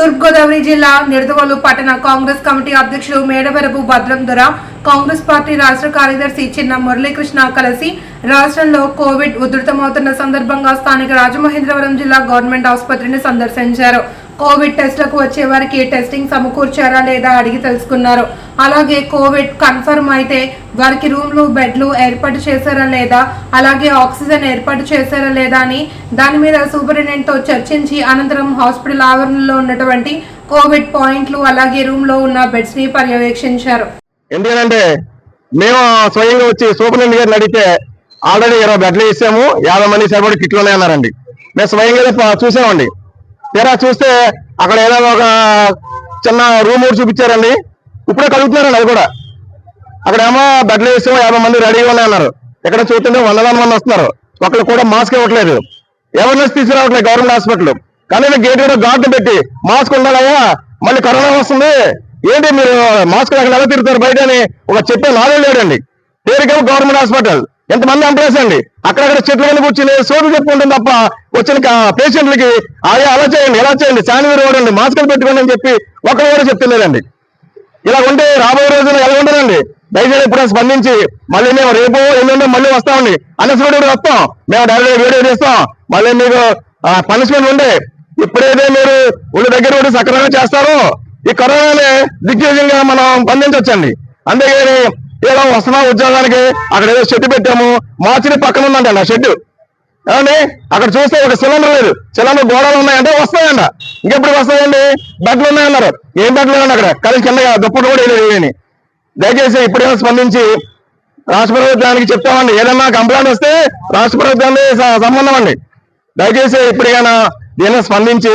తూర్పుగోదావరి జిల్లా నిడదవోలు పట్టణ కాంగ్రెస్ కమిటీ అధ్యక్షులు మేడవరపు భద్రం దొర కాంగ్రెస్ పార్టీ రాష్ట్ర కార్యదర్శి చిన్న మురళీకృష్ణ కలిసి రాష్ట్రంలో కోవిడ్ ఉధృతమవుతున్న సందర్భంగా స్థానిక రాజమహేంద్రవరం జిల్లా గవర్నమెంట్ ఆసుపత్రిని సందర్శించారు. కోవిడ్ టెస్టులకు వచ్చే వారికి టెస్టింగ్ సమకూర్చారా లేదా అడిగి తెలుసుకున్నారు. అలాగే కోవిడ్ కన్ఫర్మ్ అయితే వారికి రూమ్లు బెడ్లు ఏర్పాటు చేశారా లేదా అలాగే ఆక్సిజన్ ఏర్పాటు చేశారా లేదా అని దాని మీద సూపరింటెండెంట్తో చర్చించి అనంతరం హాస్పిటల్ ఆవరణలో ఉన్నటువంటి కోవిడ్ పాయింట్లు అలాగే రూమ్లో ఉన్న బెడ్స్ని పర్యవేక్షించారు. ఎందుకంటే మేము స్వయంగా వచ్చి సూపరింటెండెంట్ గారిని అడిగితే ఆల్రెడీ ఇరవై బెడ్లు ఇస్తాము యాభై మంది సరిపడి కిట్లు ఉన్నాయన్నారండి. మేము స్వయంగా చూసామండి. తీరా చూస్తే అక్కడ ఏదో ఒక చిన్న రూమ్ చూపించారండి. ఇప్పుడే కలుగుతున్నారండి అది కూడా. అక్కడేమో బెడ్లు వేసాము యాభై మంది రెడీగా ఉన్నాయన్నారు. ఇక్కడ చూస్తుంటే వందలాది మంది వస్తున్నారు. ఒకళ్ళు కూడా మాస్క్ ఇవ్వట్లేదు. అవేర్నెస్ తీసుకురావట్లేదు గవర్నమెంట్ హాస్పిటల్. కానీ గేట్ కూడా గార్డు పెట్టి మాస్క్ ఉండాలయ్యా మళ్ళీ కరోనా వస్తుంది. ఏంటి మీరు మాస్క్ అక్కడ ఎలా తిరుగుతారు బయట అని ఒక చెప్పే నాలుగు లేడండి. పేరుకేమో గవర్నమెంట్ హాస్పిటల్. ఎంతమంది ఎంప్లాయీస్ అండి? అక్కడక్కడ చెట్లు కింద కూర్చుని సోపు చెప్పుకుంటుంది తప్ప వచ్చిన పేషెంట్లకి అయ్యా అలా చేయండి ఎలా చేయండి శానిటరీ వాడండి మాస్కులు పెట్టుకోండి అని చెప్పి ఒకరు కూడా చెప్తలేదండి. ఇలా ఉంటే రాబోయే రోజుల్లో ఎలా ఉండదండి? దయచేసి ఇప్పుడు స్పందించి మళ్ళీ మేము రేపు ఎల్లుండో మళ్ళీ వస్తామండి. అన్ఎస్పెక్టెడ్ వస్తాం. మేము డైరెక్ట్ వీడియో చేస్తాం. మళ్ళీ మీకు పనిష్మెంట్ ఉండే. ఇప్పుడైతే మీరు ఊళ్ళ దగ్గర ఉండి సక్రమంగా చేస్తారో ఈ కరోనాని దిగ్విజయంగా మనం బంధించవచ్చండి అంతేగాని ఏదో వస్తున్నా ఉద్యోగానికి అక్కడ ఏదో షెడ్ పెట్టాము. మార్చిని పక్కన ఉందండి ఆ షెడ్ ఏమండి? అక్కడ చూస్తే ఒక సిలిండర్ లేదు. సిలిండర్ గోడలు ఉన్నాయంటే వస్తాయంట. ఇంకెప్పుడు వస్తాయండి? బెడ్లు ఉన్నాయన్నారు. ఏం బెడ్లు ఉన్నాయండి అక్కడ? కలిసి కింద దుప్పటి కూడా వేయలేదు దయచేసి ఇప్పుడేమో స్పందించి రాష్ట్ర ప్రభుత్వానికి చెప్తామండి. ఏదన్నా కంప్లైంట్ వస్తే రాష్ట్ర ప్రభుత్వాన్ని సంబంధం అండి. దయచేసి ఇప్పటికైనా దీన్ని స్పందించి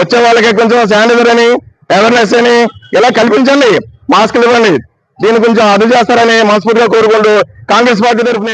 వచ్చే వాళ్ళకి కొంచెం శానిటైజర్ అని అవేర్నెస్ అని ఇలా కల్పించండి. మాస్కులు ఇవ్వండి. దీని కొంచెం అదుపు చేస్తారని మనస్ఫూర్తిగా కోరుకుంటూ కాంగ్రెస్ పార్టీ తరఫున